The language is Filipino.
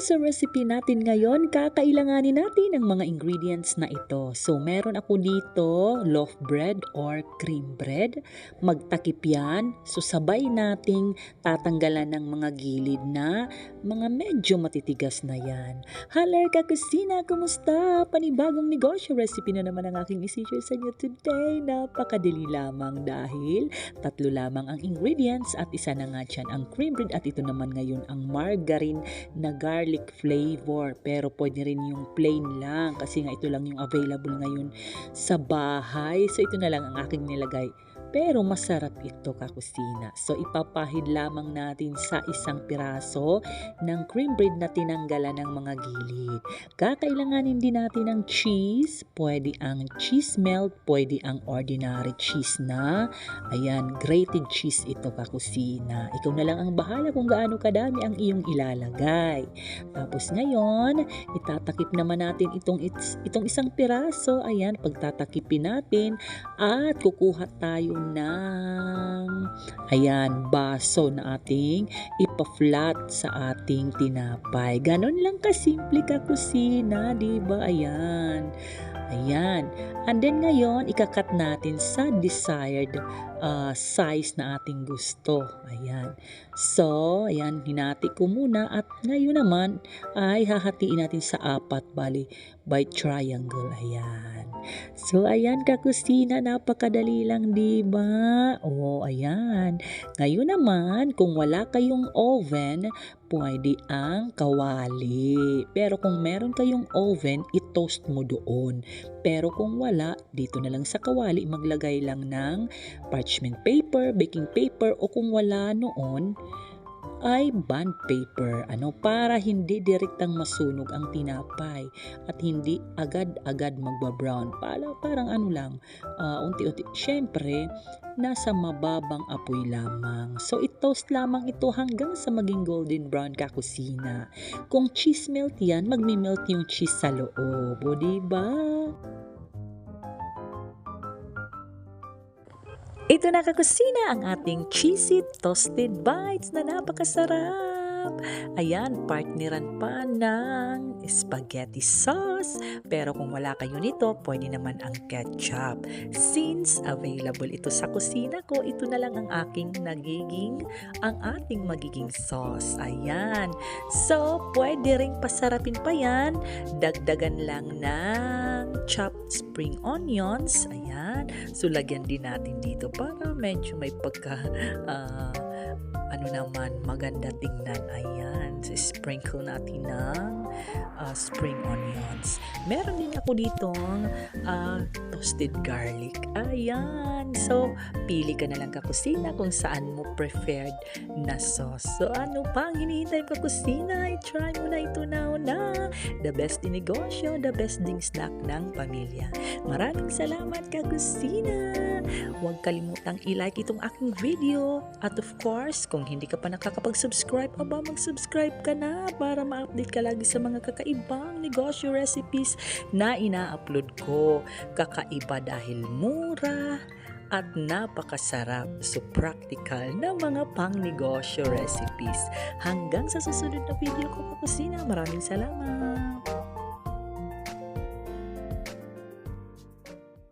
sa recipe natin ngayon, kakailanganin natin ang mga ingredients na ito. So, meron ako dito loaf bread or cream bread. Magtakip yan. So, sabay nating tatanggalan ng mga gilid na mga medyo matitigas na yan. Halar ka kusina, kumusta? Panibagong negosyo recipe na naman ang aking isi-share sa inyo today. Napakadali lamang dahil tatlo lamang ang ingredients at isa na nga dyan ang cream bread at ito naman ngayon ang margarine na garlic flavor. Pero pwede rin yung plain lang kasi nga ito lang yung available ngayon sa bahay. So ito na lang ang aking nilagay. Pero masarap ito kakusina. So ipapahid lamang natin sa isang piraso ng cream bread na tinanggalan ng mga gilid. Kakailanganin din natin ng cheese. Pwede ang cheese melt, pwede ang ordinary cheese na. Ayan, grated cheese ito kakusina. Ikaw na lang ang bahala kung gaano kadami ang iyong ilalagay. Tapos ngayon, itatakip naman natin itong, itong isang piraso. Ayan, pagtatakipin natin at kukuha tayo ng ayan, baso na ating ipa-flat sa ating tinapay. Ganon lang kasimple ka kusina, di ba? Ayan. Ayan. And then ngayon, ikakat natin sa desired uh, size na ating gusto. Ayan. So, ayan, hinati ko muna at ngayon naman ay hahatiin natin sa apat bali by triangle. Ayan. So, ayan kakusina, napakadali lang, di ba? Oo, ayan. Ngayon naman, kung wala kayong oven, pwede ang kawali. Pero kung meron kayong oven, i-toast mo doon. Pero kung wala, dito na lang sa kawali, maglagay lang ng parchment paper, baking paper, o kung wala noon, ay bond paper. Ano? Para hindi direktang masunog ang tinapay at hindi agad-agad magba-brown. Para parang ano lang uh, unti-unti. Syempre nasa mababang apoy lamang. So i-toast lamang ito hanggang sa maging golden brown ka kusina kung cheese melt yan magmi-melt yung cheese sa loob. O diba Ito na kakusina ang ating cheesy toasted bites na napakasarap. Ayan, partneran pa ng spaghetti sauce. Pero kung wala kayo nito, pwede naman ang ketchup. Since available ito sa kusina ko, ito na lang ang aking nagiging, ang ating magiging sauce. Ayan. So, pwede ring pasarapin pa yan. Dagdagan lang ng chopped spring onions. Ayan So, lagyan din natin dito para medyo may pagka, uh, ano naman, maganda tingnan. Ayan. Sprinkle natin ng uh, spring onions. Meron din ako dito uh, toasted garlic. Ayan. So, pili ka na lang kakusina kung saan mo preferred na sauce. So, ano pa ang hinihintay ka kusina? I-try mo na ito na na. The best in negosyo, the best ding snack ng pamilya. Maraming salamat kakusina. Huwag kalimutang i-like itong aking video. At of course, kung hindi ka pa nakakapag-subscribe, aba mag-subscribe ka na para ma-update ka lagi sa mga kakaibang negosyo recipes na ina-upload ko. Kakaiba dahil mura, at napakasarap so practical na mga pang negosyo recipes. Hanggang sa susunod na video ko po kusina. Maraming salamat!